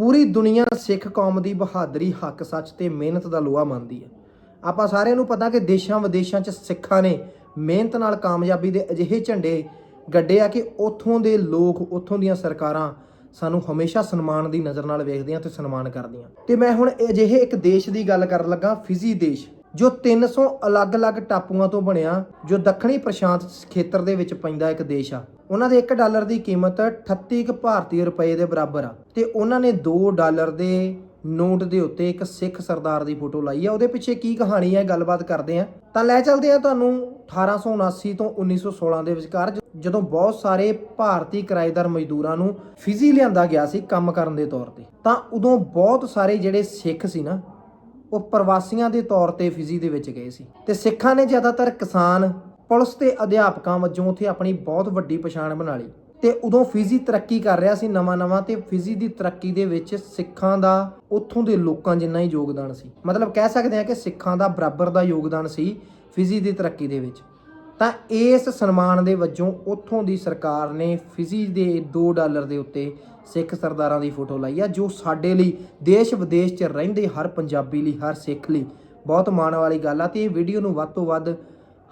ਪੂਰੀ ਦੁਨੀਆ ਸਿੱਖ ਕੌਮ ਦੀ ਬਹਾਦਰੀ, ਹੱਕ, ਸੱਚ ਤੇ ਮਿਹਨਤ ਦਾ ਲੋਹਾ ਮੰਨਦੀ ਹੈ। ਆਪਾਂ ਸਾਰਿਆਂ ਨੂੰ ਪਤਾ ਕਿ ਦੇਸ਼ਾਂ ਵਿਦੇਸ਼ਾਂ 'ਚ ਸਿੱਖਾਂ ਨੇ ਮਿਹਨਤ ਨਾਲ ਕਾਮਯਾਬੀ ਦੇ ਅਜਿਹੇ ਝੰਡੇ ਗੱਡੇ ਆ ਕਿ ਉੱਥੋਂ ਦੇ ਲੋਕ, ਉੱਥੋਂ ਦੀਆਂ ਸਰਕਾਰਾਂ ਸਾਨੂੰ ਹਮੇਸ਼ਾ ਸਨਮਾਨ ਦੀ ਨਜ਼ਰ ਨਾਲ ਵੇਖਦੀਆਂ ਤੇ ਸਨਮਾਨ ਕਰਦੀਆਂ। ਤੇ ਮੈਂ ਹੁਣ ਅਜਿਹੇ ਇੱਕ ਦੇਸ਼ ਦੀ ਗੱਲ ਕਰਨ ਲੱਗਾ, ਫਿਜੀ ਦੇਸ਼। ਜੋ 300 ਅਲੱਗ-ਅਲੱਗ ਟਾਪੂਆਂ ਤੋਂ ਬਣਿਆ, ਜੋ ਦੱਖਣੀ ਪ੍ਰਸ਼ਾਂਤ ਖੇਤਰ ਦੇ ਵਿੱਚ ਪੈਂਦਾ ਇੱਕ ਦੇਸ਼ ਆ। ਉਹਨਾਂ ਦੇ 1 ਡਾਲਰ ਦੀ ਕੀਮਤ 38 ਕੁ ਭਾਰਤੀ ਰੁਪਏ ਦੇ ਬਰਾਬਰ ਆ। ਤੇ ਉਹਨਾਂ ਨੇ 2 ਡਾਲਰ ਦੇ ਨੋਟ ਦੇ ਉੱਤੇ ਇੱਕ ਸਿੱਖ ਸਰਦਾਰ ਦੀ ਫੋਟੋ ਲਾਈ ਆ। ਉਹਦੇ ਪਿੱਛੇ ਕੀ ਕਹਾਣੀ ਹੈ ਗੱਲਬਾਤ ਕਰਦੇ ਆ। ਤਾਂ ਲੈ ਚੱਲਦੇ ਆ ਤੁਹਾਨੂੰ 1879 ਤੋਂ 1916 ਦੇ ਵਿਚਕਾਰ ਜਦੋਂ ਬਹੁਤ ਸਾਰੇ ਭਾਰਤੀ ਕਿਰਾਏਦਾਰ ਮਜ਼ਦੂਰਾਂ ਨੂੰ ਫਿਜੀ ਲਿਆਂਦਾ ਗਿਆ ਸੀ ਕੰਮ ਕਰਨ ਦੇ ਤੌਰ ਤੇ। ਤਾਂ ਉਦੋਂ ਬਹੁਤ ਸਾਰੇ ਜਿਹੜੇ ਸਿੱਖ ਸੀ ਨਾ ਉਹ ਪ੍ਰਵਾਸੀਆਂ ਦੇ ਤੌਰ ਤੇ ਫਿਜੀ ਦੇ ਵਿੱਚ ਗਏ ਸੀ। ਤੇ ਸਿੱਖਾਂ ਨੇ ਜ਼ਿਆਦਾਤਰ ਕਿਸਾਨ, ਪੁਲਿਸ ਤੇ ਅਧਿਆਪਕਾਂ ਵਜੋਂ ਉੱਥੇ ਆਪਣੀ ਬਹੁਤ ਵੱਡੀ ਪਛਾਣ ਬਣਾ ਲਈ। ਤੇ ਉਦੋਂ ਫਿਜੀ ਤਰੱਕੀ ਕਰ ਰਿਹਾ ਸੀ ਨਵਾਂ-ਨਵਾਂ ਤੇ ਫਿਜੀ ਦੀ ਤਰੱਕੀ ਦੇ ਵਿੱਚ ਸਿੱਖਾਂ ਦਾ ਉੱਥੋਂ ਦੇ ਲੋਕਾਂ ਜਿੰਨਾ ਹੀ ਯੋਗਦਾਨ ਸੀ। ਮਤਲਬ ਕਹਿ ਸਕਦੇ ਹਾਂ ਕਿ ਸਿੱਖਾਂ ਦਾ ਬਰਾਬਰ ਦਾ ਯੋਗਦਾਨ ਸੀ ਫਿਜੀ ਦੀ ਤਰੱਕੀ ਦੇ ਵਿੱਚ। ਤਾਂ ਇਸ ਸਨਮਾਨ ਦੇ ਵਜੋਂ ਉੱਥੋਂ ਦੀ ਸਰਕਾਰ ਨੇ ਫਿਜੀ ਦੇ 2 ਡਾਲਰ ਦੇ ਉੱਤੇ ਸਿੱਖ ਸਰਦਾਰਾਂ ਦੀ ਫੋਟੋ ਲਾਈ ਆ, ਜੋ ਸਾਡੇ ਲਈ ਦੇਸ਼ ਵਿਦੇਸ਼ 'ਚ ਰਹਿੰਦੇ ਹਰ ਪੰਜਾਬੀ ਲਈ, ਹਰ ਸਿੱਖ ਲਈ ਬਹੁਤ ਮਾਣ ਵਾਲੀ ਗੱਲ ਆ ਤੇ ਇਹ ਵੀਡੀਓ ਨੂੰ ਵੱਧ ਤੋਂ ਵੱਧ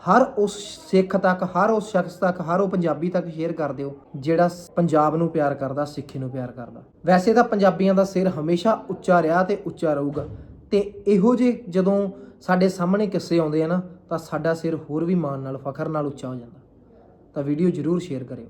ਹਰ ਉਸ ਸਿੱਖ ਤੱਕ, ਹਰ ਉਸ ਸ਼ਖਸ ਤੱਕ, ਹਰ ਉਹ ਪੰਜਾਬੀ ਤੱਕ ਸ਼ੇਅਰ ਕਰ ਦਿਓ, ਜਿਹੜਾ ਪੰਜਾਬ ਨੂੰ ਪਿਆਰ ਕਰਦਾ, ਸਿੱਖੀ ਨੂੰ ਪਿਆਰ ਕਰਦਾ। ਵੈਸੇ ਤਾਂ ਪੰਜਾਬੀਆਂ ਦਾ ਸਿਰ ਹਮੇਸ਼ਾ ਉੱਚਾ ਰਿਹਾ ਤੇ ਉੱਚਾ ਰਹੂਗਾ। ਤੇ ਇਹੋ ਜਿਹੇ ਜਦੋਂ ਸਾਡੇ ਸਾਹਮਣੇ ਕਿੱਸੇ ਆਉਂਦੇ ਆ ਨਾ ਤਾਂ ਸਾਡਾ ਸਿਰ ਹੋਰ ਵੀ ਮਾਣ ਨਾਲ, ਫਖਰ ਨਾਲ ਉੱਚਾ ਹੋ ਜਾਂਦਾ। ਤਾਂ ਵੀਡੀਓ ਜਰੂਰ ਸ਼ੇਅਰ ਕਰਿਓ।